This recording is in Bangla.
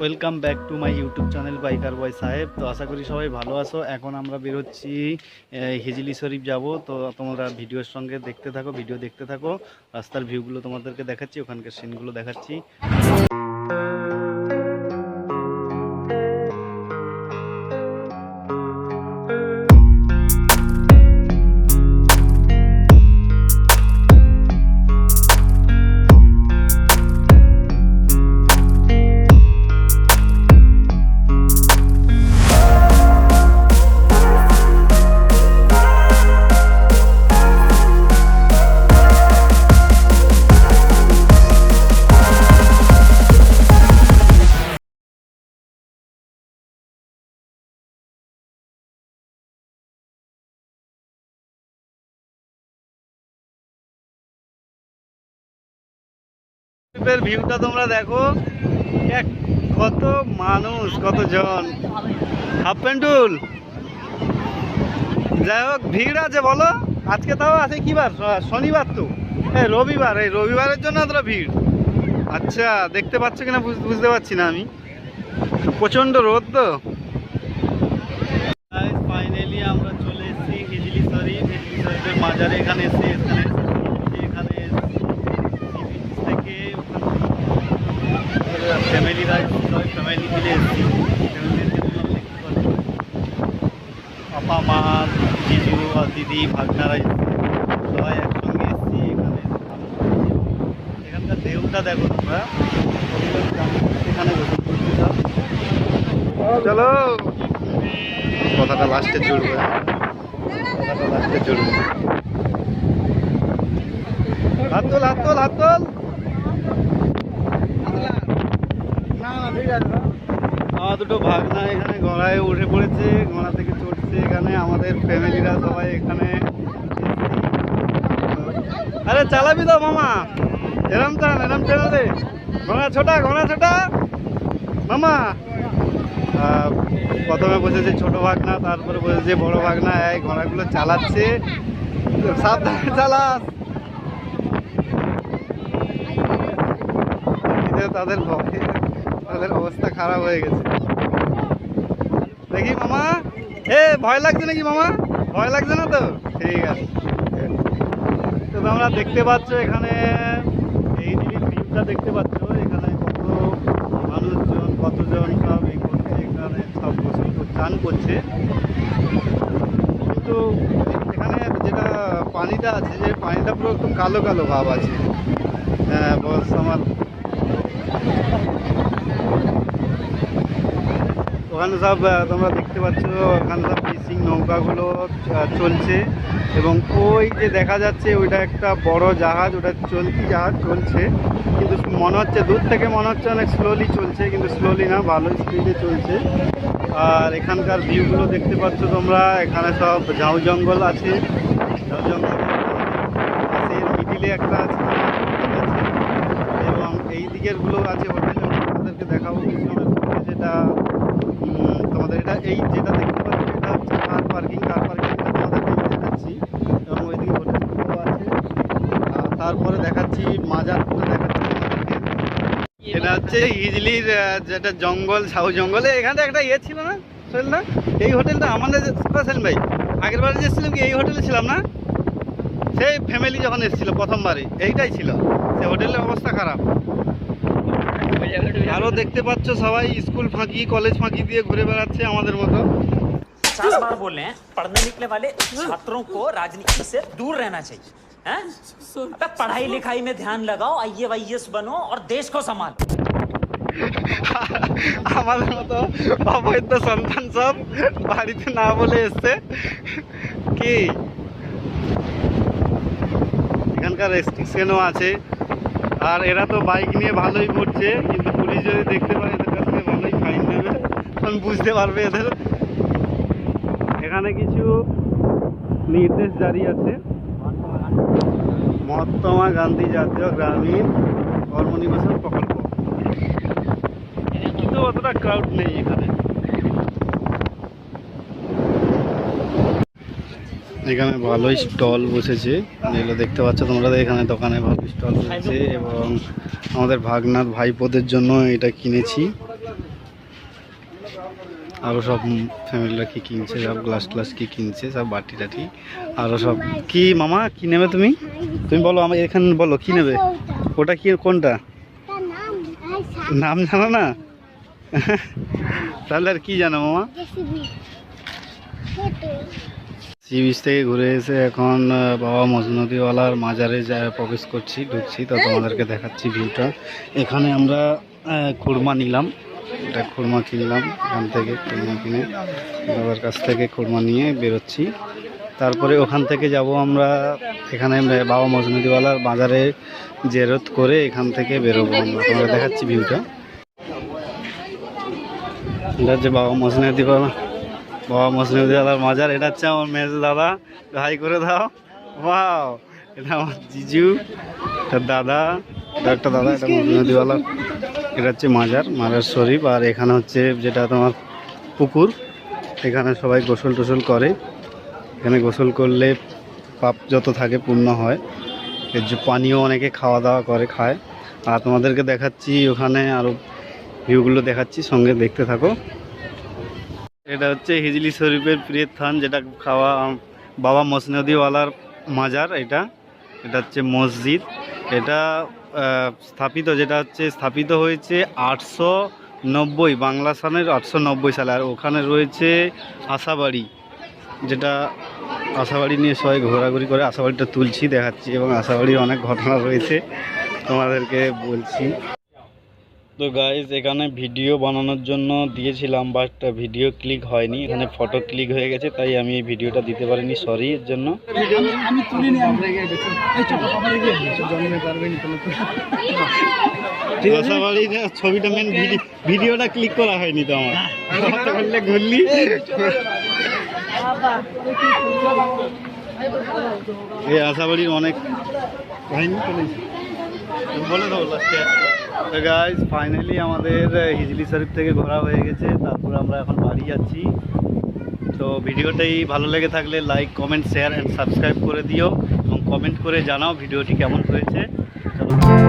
Welcome back to my YouTube channel biker boy সাহেব তো আশা করি সবাই ভালো আছো। এখন আমরা বেরোচ্ছি হিজলি শরীফ যাব। তো তোমরা ভিডিওর সঙ্গে দেখতে থাকো, ভিডিও দেখতে থাকো। রাস্তার ভিউগুলো তোমাদেরকে দেখাচ্ছি, ওখানকার সিনগুলো দেখাচ্ছি। শরীফের ভিউটা তোমরা দেখো। এক কত মানুষ, কতজন। হাফ প্যান্টুল। যাই হোক, ভিড় আছে, বলো। আজকে তাও আছে কি বার শনিবার তো। এই রবিবার, এই রবিবারের জন্য এতটা ভিড়। আচ্ছা দেখতে পাচ্ছ কিনা বুঝ- বুঝতে পারছি না আমি। প্রচণ্ড রোদ তো। ফাইনালি আমরা চলে এসেছি হিজলি শরীফ। হিজলি শরীফের মাজারে এখানে এসে এখানে ফ্যামিলিরা সবাই ফ্যামিলি মিলে এসেছি পাপা মা জিজু আর দিদি, ভাগনারা, সবাই একসঙ্গে এসেছি এখানে। এখানকার ঢেউটা দেখো তোমরা। এখানে। চলো। কথাটা লাস্টে জুড়বে কথাটা লাস্টে জুড়বে হাত তোল হাত দুটো ভাগনা এখানে গড়ায় উঠে পড়েছে ঘোড়া থেকে চড়ছে এখানে আমাদের ফ্যামিলিরা সবাই এখানে। আরে চালাবি তো মামা। এরম চান এরম চালাবে ঘোড়া ছোটা ঘোড়া ছোটা। মামা। প্রথমে বসেছে ছোট ভাগনা, তারপরে বসেছে বড় ভাগনা। এই ঘোড়াগুলো চালাচ্ছে। সাবধানে চালাস। তাদের তাদের অবস্থা খারাপ হয়ে গেছে। দেখি মামা। এ, ভয় লাগছে নাকি মামা? ভয় লাগছে না তো? ঠিক আছে। তো তোমরা দেখতে পাচ্ছ এখানে, এই জিনিস ভিউটা দেখতে পাচ্ছ, এখানে কত মানুষজন, কতজন সব এই করছে এখানে সব গোসল চান করছে। কিন্তু এখানে যেটা পানিটা আছে, যে পানিটা পুরো একদম কালো কালো ভাব আছে। হ্যাঁ বস আমার ওখানে সব তোমরা দেখতে পাচ্ছ ওখানে সব ফিশিং নৌকাগুলো চলছে। এবং ওই যে দেখা যাচ্ছে, ওইটা একটা বড় জাহাজ, ওটা চলতি জাহাজ চলছে। কিন্তু মনে হচ্ছে, দূর থেকে মনে হচ্ছে অনেক স্লোলি চলছে, কিন্তু স্লোলি না, ভালো স্পিডে চলছে। আর এখানকার ভিউগুলো দেখতে পাচ্ছ তোমরা, এখানে সব ঝাউ জঙ্গল আছে। ঝাউ জঙ্গল আছে মিডিলে একটা আছে এবং এই দিকেরগুলো আছে হোটেল তোমাদেরকে দেখাবো কিছু যেটা এই যেটা দেখতে পাচ্ছ এটা হচ্ছে কার পার্কিং কার পার্কিং তোমাদেরকে দেখাচ্ছি এবং ওইদিকে হোটেলগুলো আছে। তারপরে দেখাচ্ছি মাজারগুলো দেখাচ্ছি। এটা হচ্ছে ইজলির যেটা জঙ্গল, সাউ জঙ্গলে। এখানে একটা ইয়ে ছিল না শোন না? এই হোটেলটা আমাদের সেন ভাই। আগের বারে যে এসেছিলাম কি, এই হোটেলে ছিলাম না? সেই ফ্যামিলি যখন এসেছিল প্রথমবারই, এইটাই ছিল। সে হোটেলের অবস্থা খারাপ। আরো দেখতে পাচ্ছ সবাই স্কুল ফাঁকি কলেজ ফাঁকি দিয়ে ঘুরে বেড়াচ্ছে আমাদের মতো पचास बार बोल रहे हैं पढ़ने निकले वाले छात्रों को राजनीति से दूर रहना चाहिए हैं? अबे पढ़ाई लिखाई में ध्यान लगाओ आई वाईएस बनो और देश को संभालो আমাদের মতো অবৈধ সন্তান সব বাড়িতে না বলে এসছে কি এখানকার রেস্ট্রিকশনও আছে আর এরা তো বাইক নিয়ে ভালোই ঘুরছে, কিন্তু পুলিশ যদি দেখতে পারে এদের কাছ থেকে ভালোই ফাইন নেবে তখন বুঝতে পারবে এদের। এখানে কিছু নির্দেশ জারি আছে। মহাত্মা গান্ধী জাতীয় গ্রামীণ কর্মনিবেশন প্রকল্প। কিন্তু অতটা ক্রাউড নেই এখানে। এখানে ভালোই স্টল বসেছে। যেগুলো দেখতে পাচ্ছ তোমরা এখানে দোকানে ভাব স্টল বসেছে এবং আমাদের ভাগনার ভাইপোদের জন্য এটা কিনেছি। আরও সব ফ্যামিলিরা কি কিনছে, সব গ্লাস গ্লাস কি কিনছে, সব বাটি টাটি। আরও সব কি মামা, কি নেবে তুমি? তুমি বলো আমার এখানে বলো, কি নেবে? ওটা কি, কোনটা? নাম জানো না? তাহলে আর কি জানো মামা? সি বিচ থেকে ঘুরে এসে এখন বাবা মজনদীওয়ালার মাজারে যা প্রবেশ করছি ঢুকছি তো তোমাদেরকে দেখাচ্ছি ভিউটা। এখানে আমরা খুরমা নিলাম। এটা খুরমা কিনলাম এখান থেকে খুরমা কিনে বাবার কাছ থেকে খুরমা নিয়ে বেরোচ্ছি। তারপরে ওখান থেকে যাব আমরা এখানে বাবা মজনদীওয়ালার বাজারে জেরত করে এখান থেকে বেরোবো আমরা। তোমাদের দেখাচ্ছি ভিউটা। এটা হচ্ছে বাবা মজনদীওয়ালা। বাবা মসলিমদিওয়ালার মাজার, এটা হচ্ছে আমার মেজ দাদা। হাই করে দাও। ওয়াও এটা আমার জিজু, এটা দাদা একটা দাদা, এটা মসলিমদিওয়ালা এটা হচ্ছে মাজার মাজার শরীফ। আর এখানে হচ্ছে যেটা তোমার পুকুর, এখানে সবাই গোসল টোসল করে। এখানে গোসল করলে পাপ যত থাকে পূর্ণ হয়। এর যে পানীয় অনেকে খাওয়া দাওয়া করে, খায়। আর তোমাদেরকে দেখাচ্ছি ওখানে আরও ভিউগুলো দেখাচ্ছি, সঙ্গে দেখতে থাকো। এটা হচ্ছে হিজলি শরীফের প্রিয় স্থান, যেটা খাওয়া বাবা মসনদিওয়ালার মাজার এটা। এটা হচ্ছে মসজিদ। এটা স্থাপিত, যেটা হচ্ছে স্থাপিত হয়েছে আটশো নব্বই, বাংলা সালের আটশো নব্বই সালে। আর ওখানে রয়েছে আশাবাড়ি, যেটা আশাবাড়ি নিয়ে সবাই ঘোরাঘুরি করে, আশাবাড়িটা তুলছি, দেখাচ্ছি, এবং আশাবাড়ির অনেক ঘটনা রয়েছে। তোমাদেরকে বলছি। তো গাইজ এখানে ভিডিও বানানোর জন্য দিয়েছিলাম বাট ভিডিও ক্লিক হয়নি। এখানে ফটো ক্লিক হয়ে গেছে তাই আমি এই ভিডিওটা দিতে পারিনি সরি এর জন্য। ছবিটা মেন ভিডিওটা ক্লিক করা হয়নি তো আমার। বললে ঘুরলি। এই আশাবাড়ির অনেক কাহিনী বলে দেবো লাস্টে গাইজ ফাইনালি আমাদের হিজলি শরীফ থেকে ঘোরা হয়ে গেছে। তারপর আমরা এখন বাড়ি যাচ্ছি। তো ভিডিওটাই ভালো লেগে থাকলে like comment share and subscribe করে দিও। এবং কমেন্ট করে জানাও ভিডিওটি কেমন হয়েছে। চলো।